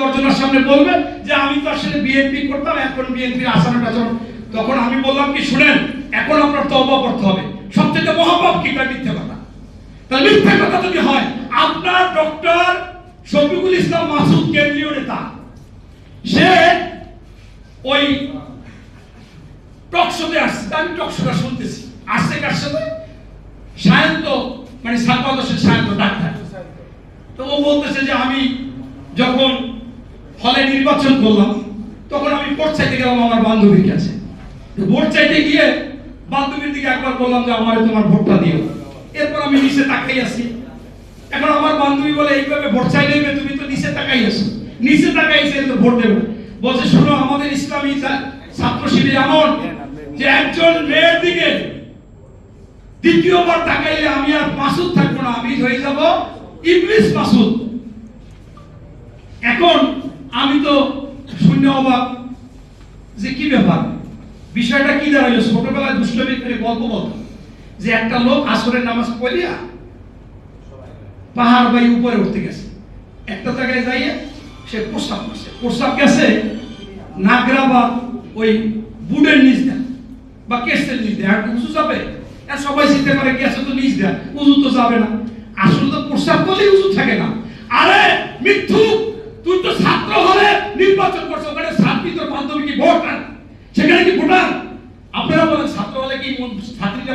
দর্জনার সামনে বলবে যে আমি তো আসলে বিএনপি করতাম, এখন বিএনপির আচরণ টাচরণ তখন আমি বললাম কি, শুনেন, এখন আপনার তওবা করতে হবে। সবচেয়ে মহাপাপ কি? কয় মিথ্যে কথা। তাহলে মিথ্যে কথা যদি হয়, আপনার ডক্টর শফিকুল ইসলাম মাসুদ কেন্দ্রীয় নেতা, সে ওই টকশোতে আসছে। আমি টকশোটা শুনতেছি। আসছে কার সাথে? সায়ন্ত মানে সাতবাদশের সায়ন্ত ডাক্তার। তো ও বলতেছে যে আমি যখন হলে নির্বাচন করলাম, তখন আমি ভোট চাইতে গেলাম আমার বান্ধবীর কাছে। ভোট চাইতে গিয়ে বান্ধবীর দিকে একবার বললাম যে, আমারে তোমার ভোটটা দিও। এরপর আমি নিচে তাকাই আছি। এখন আমার বান্ধবী বলে, এইভাবে ভোট চাই নেবে তুমি তো নিচে তাকাই আছো। নিচে তাকাই এসে তো ভোট দেবে। বলছে, শোনো, আমাদের ইসলামী ছাত্র শিবির এমন যে একজন মেয়ের দিকে দ্বিতীয়বার তাকাইলে আমি আর মাসুদ থাকব না, আমি হয়ে যাব ইবলিস মাসুদ। এখন আমি তো শূন্য অবাক যে কি ব্যাপার? বিষয়টা কি দাঁড়াইলো ছোটবেলায় দুষ্টমি করে গল্প বলতো যে একটা লোক আসরের নামাজ পড়িয়া পাহাড় বাই উপরে উঠতে গেছে। একটা জায়গায় যাইয়ে সে প্রস্তাব করছে। প্রস্তাব গেছে নাগরা বা ওই বুডের নিচ দেয় বা কেসের নিচ দেয়। আর উঁচু যাবে? আর সবাই চিনতে পারে গেছে তো নিচ দেয়, উঁচু তো যাবে না। আসলে তো প্রস্তাব করলেই উঁচু থাকে না। আরে মিথ্যু তুই তো ছাত্র হলে নির্বাচন করছ ওখানে ছাত্রী তোর বান্ধবী কি ভোটার সেখানে কি ভোটার আপনারা বলেন ছাত্র হলে কি মন- ছাত্রীরা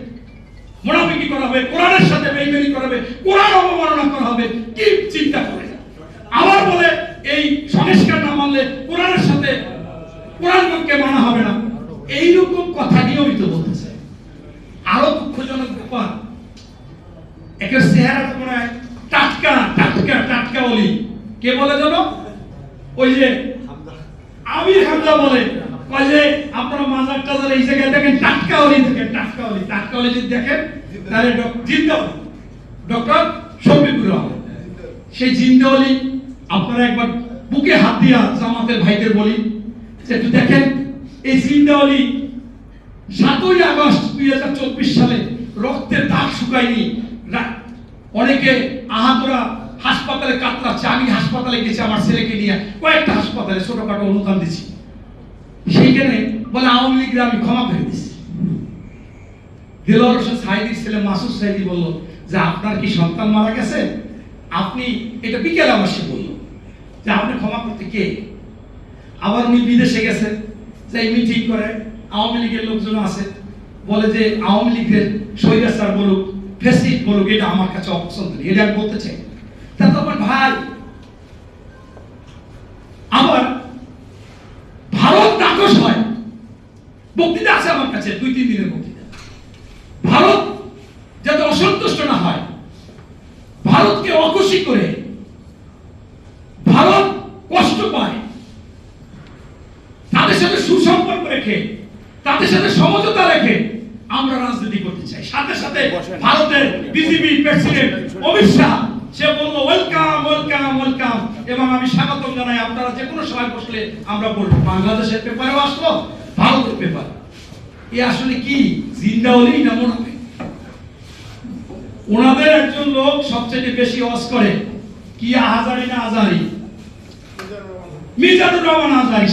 মোনাফিকি করা হবে, কোরআনের সাথে বেইমানি করা হবে, কোরআন অবমাননা করা হবে, কি চিন্তা করে? আবার বলে, এই সংস্কার না মানলে কোরআনের সাথে কোরআনকে মানা হবে না। এইরকম কথা নিয়মিত বলতেছে। আরও দুঃখজনক ব্যাপার, একের চেহারা তো মনে হয় টাটকা টাটকা টাটকা বলি। কে বলে জানো? ওই যে আমির হামজা বলে আপনারা মাজার এই জায়গায় দেখেন দেখেন, টাটকা যদি দেখেন ডক্টর সেই আপনারা একবার বুকে ভাইদের বলি দেখেন, এই জিন্দা সাতই আগস্ট দুই হাজার চব্বিশ সালে রক্তের দাগ শুকায়নি। অনেকে আহাতরা হাসপাতালে কাতরাচ্ছে, আমি হাসপাতালে গেছি, আমার ছেলেকে নিয়ে। কয়েকটা হাসপাতালে ছোটখাটো অনুদান দিচ্ছি। সেইখানে বলে আওয়ামী লীগের আমি ক্ষমা করে দিচ্ছি দিলওয়ার হোসেন সাইদির ছেলে মাসুদ সাইদি বলল যে, আপনার কি সন্তান মারা গেছে? আপনি, এটা বিকেলে আমার বলল যে, আপনি ক্ষমা করতে কে? আবার উনি বিদেশে গেছে, যে মিটিং করে, আওয়ামী লীগের লোকজন আছে, বলে যে, আওয়ামী লীগের স্বৈরাচার বলুক ফেসিক বলুক, এটা আমার কাছে অপছন্দ নেই। এটা আমি বলতে চাই। তা তো ভাই বক্তৃতা আছে আমার কাছে দুই তিন দিনের বক্তৃতা। ভারত যাতে অসন্তুষ্ট না হয় ভারতকে অকুশি করে ভারত কষ্ট পায় তাদের সাথে সুসম্পর্ক রেখে তাদের সাথে সমঝোতা রেখে আমরা রাজনীতি করতে চাই। সাথে সাথে ভারতের বিজেপি প্রেসিডেন্ট অমিত শাহ সে বলল ওয়েলকাম ওয়েলকাম ওয়েলকাম। এবং আমি স্বাগতম জানাই। আপনারা যে কোনো সময় বসলে আমরা বলব। বাংলাদেশের পেপারেও আসলো ভারতের পেপার এ আসলে কি? জিন্দাওয়ালি না মনে হয় ওনাদের একজন লোক সবচেয়ে বেশি অস করে। কি আহাজারি না আজারি মিজানুর রহমান আজারি